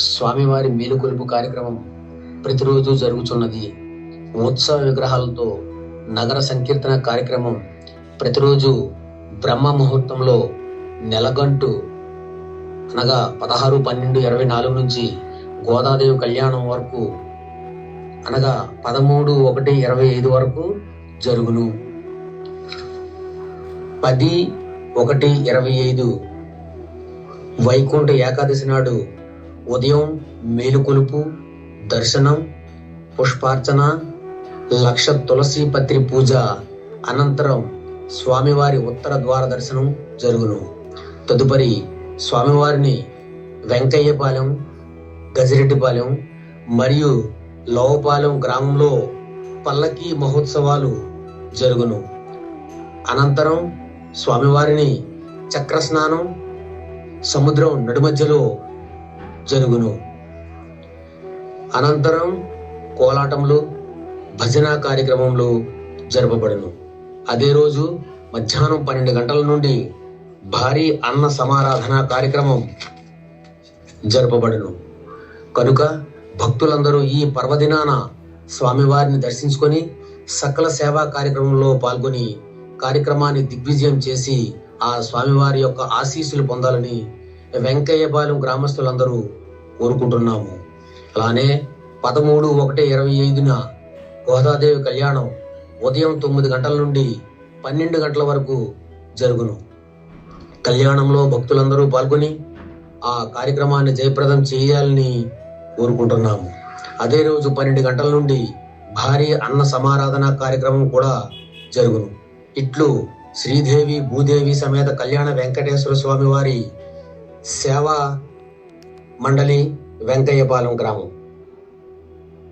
స్వామివారి మేలుకొలుపు కార్యక్రమం ప్రతిరోజు జరుగుతున్నది ఉత్సవ విగ్రహాలతో నగర సంకీర్తన కార్యక్రమం ప్రతిరోజు బ్రహ్మ ముహూర్తంలో నెలగంటు అనగా పదహారు పన్నెండు ఇరవై నాలుగు నుంచి గోదాదేవి కళ్యాణం వరకు అనగా పదమూడు ఒకటి ఇరవై ఐదు వరకు జరుగును. పది ఒకటి ఇరవై ఐదు వైకుంఠ ఏకాదశి నాడు ఉదయం మేలుకొలుపు దర్శనం పుష్పార్చన లక్ష తులసి పత్రి పూజ అనంతరం స్వామివారి ఉత్తర ద్వార దర్శనం జరుగును. తదుపరి స్వామివారిని వెంకయ్యపాలెం గజిరెడ్డిపాలెం మరియు లోవపాలెం గ్రామంలో పల్లకి మహోత్సవాలు జరుగును. అనంతరం స్వామివారిని చక్రస్నానం సముద్రం నడుమధ్యలో జరుగును. అనంతరం కోలాటములు భజన కార్యక్రమంలో జరపబడును. అదే రోజు మధ్యాహ్నం పన్నెండు గంటల నుండి భారీ అన్న సమారాధన కార్యక్రమం జరపబడును. కనుక భక్తులందరూ ఈ పర్వదినాన స్వామివారిని దర్శించుకొని సకల సేవా కార్యక్రమంలో పాల్గొని కార్యక్రమాన్ని దిగ్విజయం చేసి ఆ స్వామివారి యొక్క ఆశీస్సులు పొందాలని వెంకయ్యపాలెం గ్రామస్తులందరూ కోరుకుంటున్నాము. అలానే పదమూడు ఒకటి ఇరవై ఐదున గోదాదేవి కళ్యాణం ఉదయం తొమ్మిది గంటల నుండి పన్నెండు గంటల వరకు జరుగును. కళ్యాణంలో భక్తులందరూ పాల్గొని ఆ కార్యక్రమాన్ని జయప్రదం చేయాలని కోరుకుంటున్నాము. అదే రోజు పన్నెండు గంటల నుండి భారీ అన్న సమారాధన కార్యక్రమం కూడా జరుగును. ఇట్లు శ్రీదేవి భూదేవి సమేత కళ్యాణ వెంకటేశ్వర స్వామి వారి సేవా మండలి వెంకయ్యపాలెం గ్రామం.